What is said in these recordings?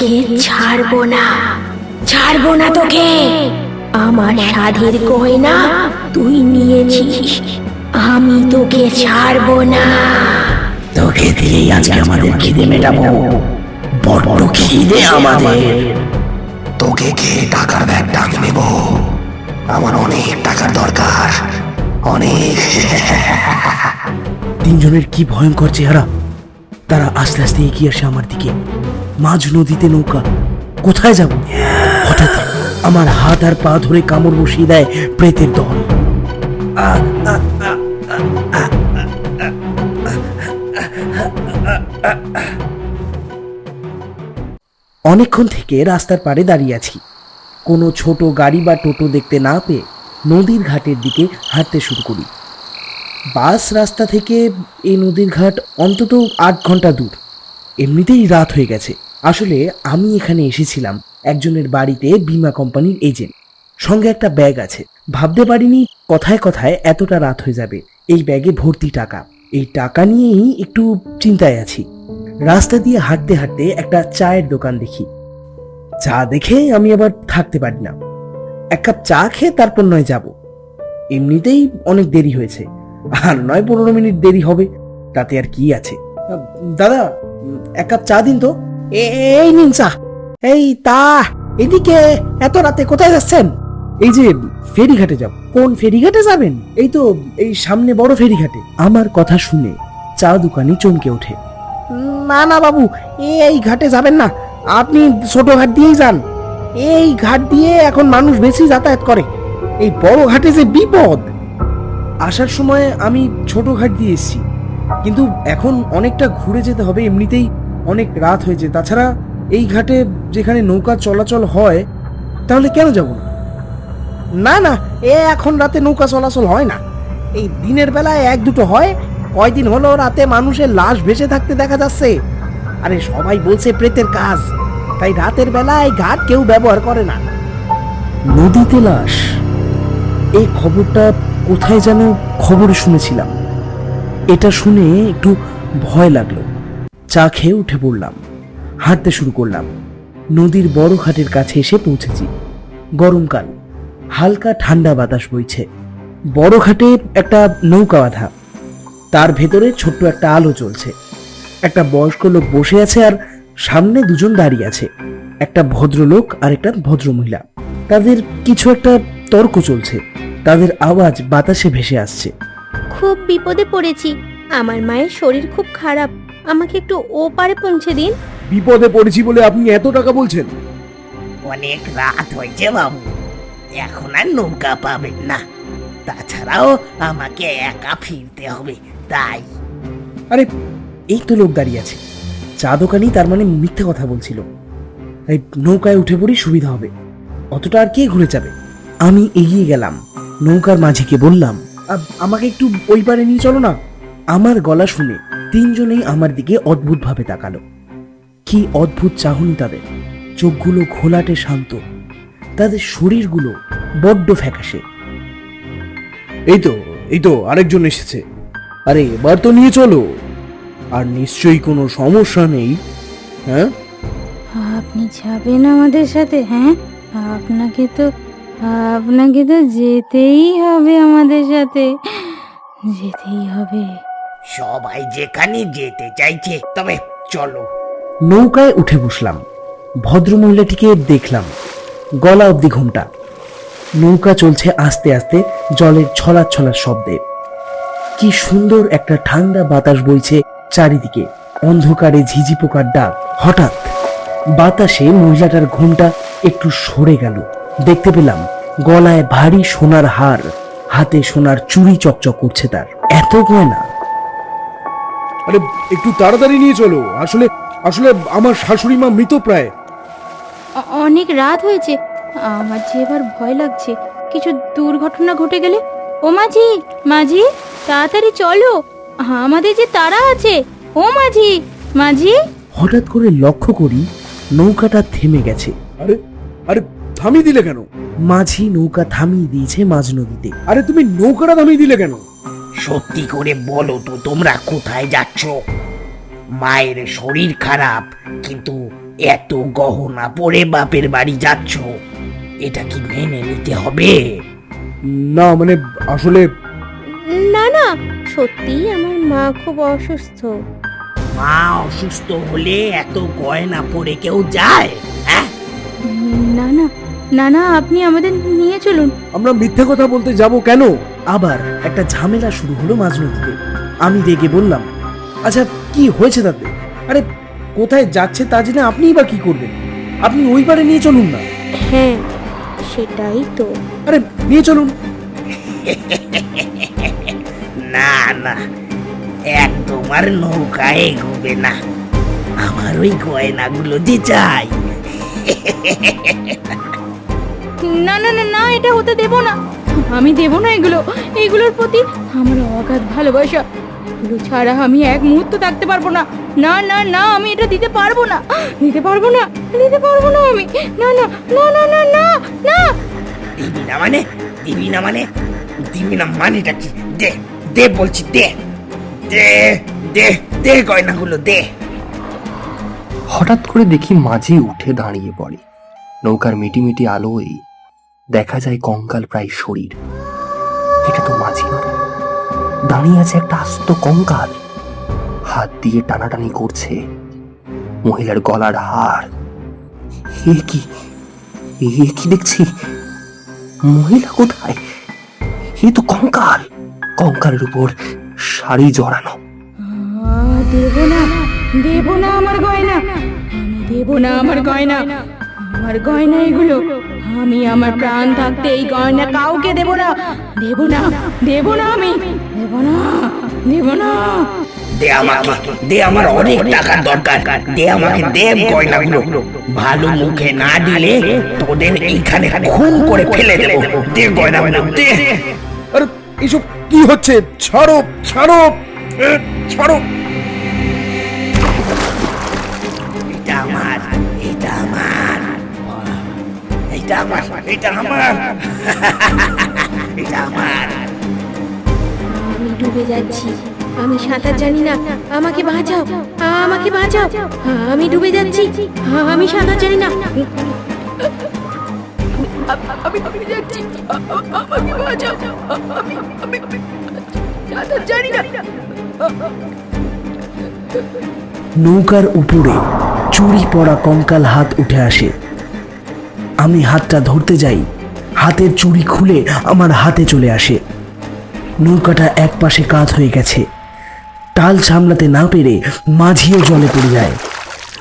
তোকে ছাড়বো না। ছাড়বো না তোকে। আমার সাধের গয়না তুই নিয়েছিস। আমি তোকে ছাড়বো না। তোকে দিয়েই আজকে আমাদের খিদে মেটাবো। বড্ড খিদে আমাদের। তোকে খেয়ে টাকার ব্যাগ ডাক নেব? আমার অনেক টাকার দরকার। অনেক। তিনজনের কি ভয়ঙ্কর চেহারা। তারা আস্তে আস্তে এগিয়ে আসে আমার দিকে। মাঝ নদীতে নৌকা। কোথায় যাব? হঠাৎ আমার হাত আর পা ধরে কামড় বসিয়ে দেয় প্রেতের দল। অনেকক্ষণ থেকে রাস্তার পাড়ে দাঁড়িয়ে আছি। কোনো ছোট গাড়ি বা টোটো দেখতে না পেয়ে নদীর ঘাটের দিকে হাঁটতে শুরু করি। বাস রাস্তা থেকে এই নদীর ঘাট অন্তত আট ঘণ্টা দূর। এমনিতেই রাত হয়ে গেছে। আসলে আমি এখানে এসেছিলাম একজনের বাড়িতে বীমা কোম্পানির এজেন্ট। সঙ্গে একটা ব্যাগ আছে। ভাবতে পারিনি কথায় কথায় এতটা রাত হয়ে যাবে। এই ব্যাগে ভর্তি টাকা। এই টাকা নিয়েই একটু চিন্তায় আছি। রাস্তা দিয়ে হাঁটতে হাঁটতে একটা চায়ের দোকান দেখি। চা দেখে আমি আবার থাকতে পারি না। এক কাপ চা খেয়ে তারপর নয় যাব। এমনিতেই অনেক দেরি হয়েছে। আর নয় পনেরো মিনিট দেরি হবে। তাতে আর কি আছে? দাদা এক কাপ চা দিন তো। এই নিন চা। এই তা, এদিকে এত রাতে কোথায় যাচ্ছেন? এই যে ফেরিঘাটে যাব। কোন ফেরিঘাটে যাবেন? এই তো, এই সামনে বড় ফেরিঘাটে। আমার কথা শুনে চা দোকানি চমকে ওঠে। না না বাবু, এই ঘাটে যাবেন না। আপনি ছোট ঘাট দিয়েই যান। এই ঘাট দিয়ে এখন মানুষ বেশি যাতায়াত করে। এই বড় ঘাটে যে বিপদ। আসার সময় আমি ছোট ঘাট দিয়ে এসেছি। কিন্তু এখন অনেকটা ঘুরে যেতে হবে, এমনিতেই অনেক রাত হয়েছে। তাছাড়া এই ঘাটে যেখানে নৌকা চলাচল হয়, তাহলে কেন যাব না? না না, এ এখন রাতে নৌকা চলাচল হয় না। এই দিনের বেলায় এক দুটো হয়, কয়দিন হলো রাতে মানুষের লাশ ভেসে থাকতে দেখা যাচ্ছে। আরে, সবাই বলছে প্রেতের কাজ, তাই রাতের বেলায় ঘাট কেউ ব্যবহার করে না। নদীতে লাশ, এই খবরটা কোথায় যেন খবর শুনেছিলাম। এটা শুনে একটু ভয় লাগল। চা খেয়ে উঠে পড়লাম, হাঁটতে শুরু করলাম। নদীর বড় ঘাটের কাছে এসে পৌঁছেছি। গরমকাল, হালকা ঠান্ডা বাতাস বইছে। বড় ঘাটে একটা নৌকা বাঁধা। তার ভেতরে ছোট্ট একটা আলো চলছে একটা বয়স্ক লোক বসে আছে আর সামনে দুজন দাঁড়িয়ে আছে। একটা ভদ্রলোক আর একটা ভদ্রমহিলা। তাদের কিছু একটা তর্ক চলছে। তাদের আওয়াজ বাতাসে ভেসে আসছে। খুব বিপদে পড়েছি। আমার মায়ের শরীর খুব খারাপ। আমাকে একটু ও পারে পৌঁছে দিন। বিপদে পড়েছি বলে আপনি এত টাকা বলছেন? অনেক রাত হয়েছে বাবু। এখন আর নৌকা পাবেন না। তাছাড়াও আমাকে একা ফিরতে হবে তাই। আরে এই তো লোক দাঁড়িয়ে আছে। চা দোকানি তার মানে মিথ্যে কথা বলছিল। এই নৌকায় উঠে পড়ি সুবিধা হবে। অতটা আর কে ঘুরে যাবে? আমি এগিয়ে গেলাম। নৌকার মাঝিকে বললাম "আ- আমাকে একটু ওই পারে নিয়ে চলো না। আমার গলা শুনে তিনজনেই আমার দিকে অদ্ভুতভাবে তাকালো। কি অদ্ভুত চাহনি তাদের। চোখগুলো ঘোলাটে শান্ত। তাদের শরীরগুলো বড্ড ফ্যাকাশে। এই তো এই তো আরেকজন এসেছে। আরে এবার তো নিয়ে চলো। আর নিশ্চয়ই কোনো সমস্যা নেই। হ্যাঁ? আপনি যাবেন আমাদের সাথে হ্যাঁ? আপনাকে তো আপনাকে তো যেতেই হবে আমাদের সাথে। যেতেই হবে। সবাই যেখানে যেতে চাইছে তবে চলো। নৌকায় উঠে বসলাম। ভদ্রমহিলাটিকে দেখলাম। গলা অবধি ঘুমটা। নৌকা চলছে আস্তে আস্তে জলের ছলার ছলার শব্দে। কি সুন্দর একটা ঠান্ডা বাতাস বইছে চারিদিকে। অন্ধকারে ঝিঝি পোকার ডাক। হঠাৎ বাতাসে মহিলাটার ঘুমটা একটু সরে গেল। দেখতে পেলাম গলায় ভারী সোনার হার হাতে সোনার চুড়ি চকচক করছে তার। এত গয়না। আরে একটু তাড়াতাড়ি নিয়ে চলো। আসলে আসলে আমার শাশুড়ি মা মৃত প্রায়। অনেক রাত হয়েছে। আমার যে এবার ভয় লাগছে। কিছু দুর্ঘটনা ঘটে গেলে? ও মাঝি মাঝি তাড়াতাড়ি চলো। আমাদের যে তারা আছে। ও মাঝি মাঝি। হঠাৎ করে লক্ষ্য করি নৌকাটা থেমে গেছে। আরে আরে থামিয়ে দিলে কেন? মাঝি নৌকা থামিয়ে দিয়েছে মাঝ নদীতে। আরে তুমি নৌকাটা থামিয়ে দিলে কেন? সত্যি করে বলো তো তোমরা কোথায় যাচ্ছ? মায়ের শরীর খারাপ কিন্তু এত গহনা পরে বাপের বাড়ি যাচ্ছ এটা কি মেনে নিতে হবে? না মানে আসলে না না সত্যিই আমার মা খুব অসুস্থ। মা অসুস্থ হলে এত গয়না পরে কেউ যায় হ্যাঁ? না না না না আপনি আমাদের নিয়ে চলুন। আমরা মিথ্যে কথা বলতে যাব কেন? আবার একটা ঝামেলা শুরু হলো মাঝ নদীতে আমি রেগে বললাম আচ্ছা কি হয়েছে তাতে? আরে কোথায় যাচ্ছে তা জেনে আপনিই বা কি করবেন? আপনি ওই পারে নিয়ে চলুন না। হ্যাঁ সেটাই তো। আরে নিয়ে চলুন। না না এক তোমার নৌকায় এগোবে না। আমার ওই গয়নাগুলো যে চাই। না না না না এটা হতে দেব না আমি দেব না এগুলো এগুলোর প্রতি আমার অগাধ ভালোবাসা এগুলো ছাড়া আমি এক মুহূর্ত থাকতে পারব না না না না আমি এটা দিতে পারব না দিতে পারব না দিতে পারব না আমি না না না না না না না দিবি না মানে দিবি না মানে দিবি না মানেটা কি দে দে বলছি দে দে দে দে গয়নাগুলো দে হঠাৎ করে দেখি মাঝি উঠে দাঁড়িয়ে পড়ে নৌকার মিটিমিটি আলোয় দেখা যায় কঙ্কাল প্রায় শরীর। এটা তো মাঝি নয় দাঁড়িয়ে আছে একটা আস্ত কঙ্কাল। হাত দিয়ে টানাটানি করছে। মহিলার গলার হার। এ কি? এ কি দেখছি? মহিলা কোথায়? এ তো কঙ্কাল। কঙ্কালের উপর শাড়ি জড়ানো। দেব না দেব না আমার গয়না। আমি দেব না আমার গয়না। আমার গয়না এগুলো আমি আমার প্রাণ থাকতে এই গয়না কাউকে দেব না। দেব না দেব না আমি। দেব না দেব না। দে আমাকে দে আমার অনেক টাকার দরকার। দে আমাকে দে গয়নাগুলো। ভালো মুখে না দিলে তোদের এইখানে খুন করে ফেলে দেবো। দে গয়নাগুলো দে। আরে এসব কি হচ্ছে? ছাড়ো ছাড়ো ছাড়ো। এটা আমার এটা আমার এটা আমার। এটা আমার। আমি ডুবে যাচ্ছি। আমি সাঁতার জানি না। আমাকে বাঁচাও। আমাকে বাঁচাও। আমি ডুবে যাচ্ছি। আমি সাঁতার জানি না। আমি ডুবে যাচ্ছি। আমাকে বাঁচাও। আমি আমি সাঁতার জানি না। নৌকার উপরে চুরি পড়া কঙ্কাল হাত উঠে আসে। আমি হাতটা ধরতে যাই। হাতের চুড়ি খুলে আমার হাতে চলে আসে। নৌকাটা এক পাশে কাত হয়ে গেছে। টাল সামলাতে না পেরে মাঝিও জলে পড়ে যায়।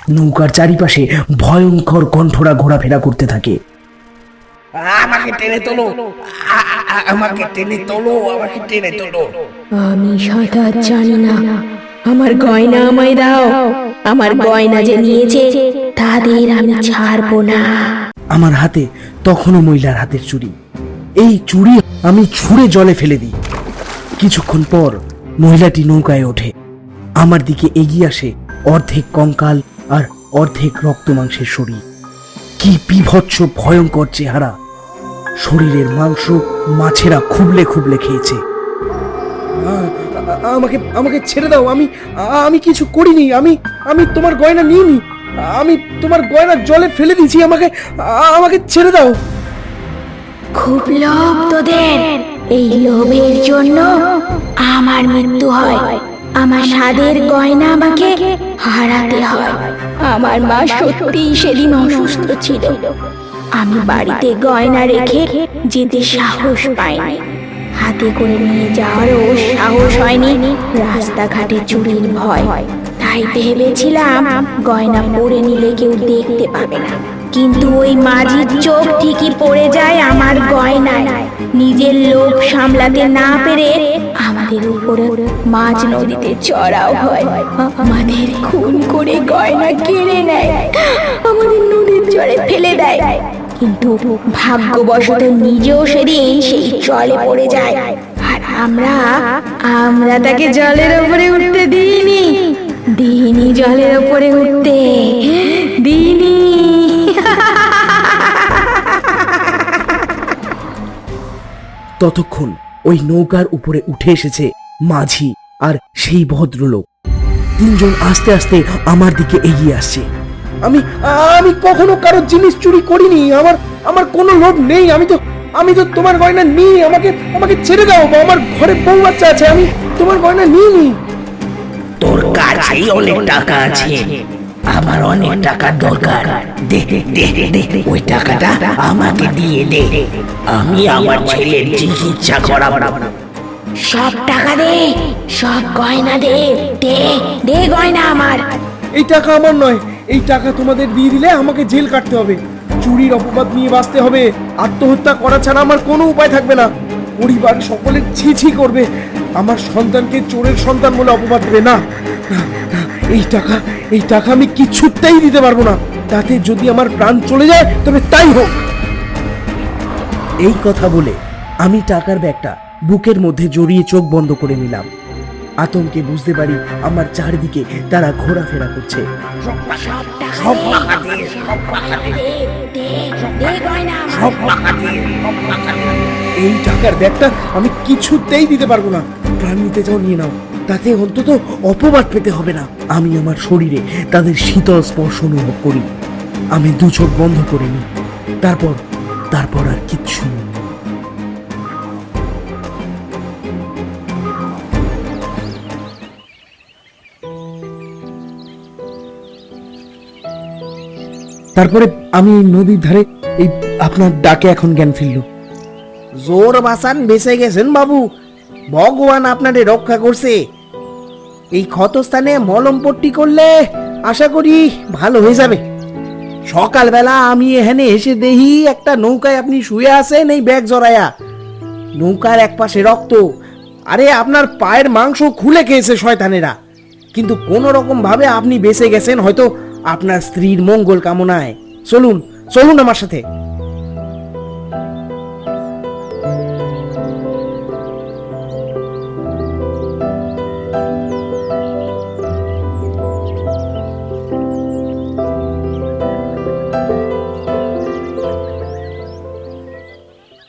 নৌকার চারিপাশে ভয়ঙ্কর কণ্ঠরা ঘোরাফেরা করতে থাকে। আমাকে টেনে তোলো। আমাকে টেনে তোলো আমাকে টেনে তোলো। আমি সাঁতার জানি না। আমার গয়না আমায় দাও। আমার গয়না যে নিয়েছে তাদের আমি ছাড়বো না। আমার হাতে তখনও মহিলার হাতের চুড়ি। এই চুড়ি আমি ছুঁড়ে জলে ফেলে দিই। কিছুক্ষণ পর মহিলাটি নৌকায় ওঠে। আমার দিকে এগিয়ে আসে অর্ধেক কঙ্কাল আর অর্ধেক রক্ত মাংসের শরীর। কি বিভৎস, ভয়ঙ্কর চেহারা। শরীরের মাংস মাছেরা খুবলে খুবলে খেয়েছে। আমাকে আমাকে ছেড়ে দাও, আমি আমি কিছু করিনি, আমি আমি তোমার গয়না নিইনি। আমি তোমার গয়না জলে ফেলে দিয়েছি, আমাকে আমাকে ছেড়ে দাও। খুব লোভ তোদের। এই লোভের জন্য আমার মৃত্যু হয়। আমার স্বাদের গয়না আমাকে হারাতে হয়। আমার মা সত্যি সেদিন অসুস্থ ছিল। আমি বাড়িতে গয়না রেখে যেতে সাহস পাইনি। হাতে করে নিয়ে যাওয়ারও সাহস হয়নি। রাস্তাঘাটে চুরির ভয়। তাই ভেবেছিলাম, গয়না পরে নিলে কেউ দেখতে পাবে না। কিন্তু ওই মাঝির চোখ ঠিকই পড়ে যায় আমার গয়নায়। নিজের লোভ সামলাতে না পেরে আমাদের উপরে মাঝ নদীতে চড়াও হয়। আমাদের খুন করে গয়না কেড়ে নেয়, আমাদের নদীর চরে ফেলে দেয়। কিন্তু ভাগ্যবশত নিজেও সেদিন সেই জলে পড়ে যায়। আর আমরা আমরা তাকে জলের উপরে উঠতে দিইনি। দিইনি জলের উপরে উঠতে দিইনি ততক্ষণ ওই নৌকার উপরে উঠে এসেছে মাঝি আর সেই ভদ্রলোক। তিনজন আস্তে আস্তে আমার দিকে এগিয়ে আসছে। আমি আমি কখনো কারও জিনিস চুরি করিনি, আমার আমার কোনো লোভ নেই, আমি তো আমি তো তোমার গয়না নিই, আমাকে আমাকে ছেড়ে দাও, আমার ঘরে বউ বাচ্চা আছে, আমি তোমার গয়না নিই নি তোর কাছেই অনেক টাকা আছে। আমার অনেক টাকার দরকার। দে দে দে ওই টাকাটা আমাকে দিয়ে দে। আমি আমার ছেলের চিকিৎসা করাবো। সব টাকা দে সব গয়না দে দে দে গয়না আমার। এই টাকা আমার নয় এই টাকা তোমাদের দিয়ে দিলে আমাকে জেল কাটতে হবে। চুরির অপবাদ নিয়ে বাঁচতে হবে। আত্মহত্যা করা ছাড়া আমার কোনো উপায় থাকবে না। পরিবার সকলের ছি ছি করবে। আমার সন্তানকে চোরের সন্তান বলে অপবাদ দেবে না এই টাকা এই টাকা আমি কিছুতেই দিতে পারব না তাতে যদি আমার প্রাণ চলে যায় তবে তাই হোক এই কথা বলে আমি টাকার ব্যাগটা বুকের মধ্যে জড়িয়ে চোখ বন্ধ করে নিলাম আতঙ্কে বুঝতে পারি আমার চারদিকে তারা ঘোরাফেরা করছে সব এই টাকার ব্যাগটা আমি কিছুতেই দিতে পারব না। প্রাণ নিতে চাও, নিয়ে নাও। তাতে অন্তত অপবাদ পেতে হবে না। আমি আমার শরীরে তাদের শীতল স্পর্শ অনুভব করি। আমি দু চোখ বন্ধ করে নিই। তারপর তারপর আর কিচ্ছু তারপরে আমি নদীর ধারে এই আপনার ডাকে এখন জ্ঞান ফিরল। জোর বাসান বেঁচে গেছেন বাবু। ভগবান আপনারে রক্ষা করছে। এই ক্ষতস্থানে মলম পট্টি করলে আশা করি ভালো হয়ে যাবে। সকালবেলা আমি এখানে এসে দেখি একটা নৌকায় আপনি শুয়ে আছেন এই ব্যাগ জড়ায়া। নৌকার এক পাশে রক্ত। আরে আপনার পায়ের মাংস খুলে খেয়েছে শয়তানেরা। কিন্তু কোন রকম ভাবে আপনি বেঁচে গেছেন হয়তো আপনার স্ত্রীর মঙ্গল কামনায়। চলুন চলুন আমার সাথে।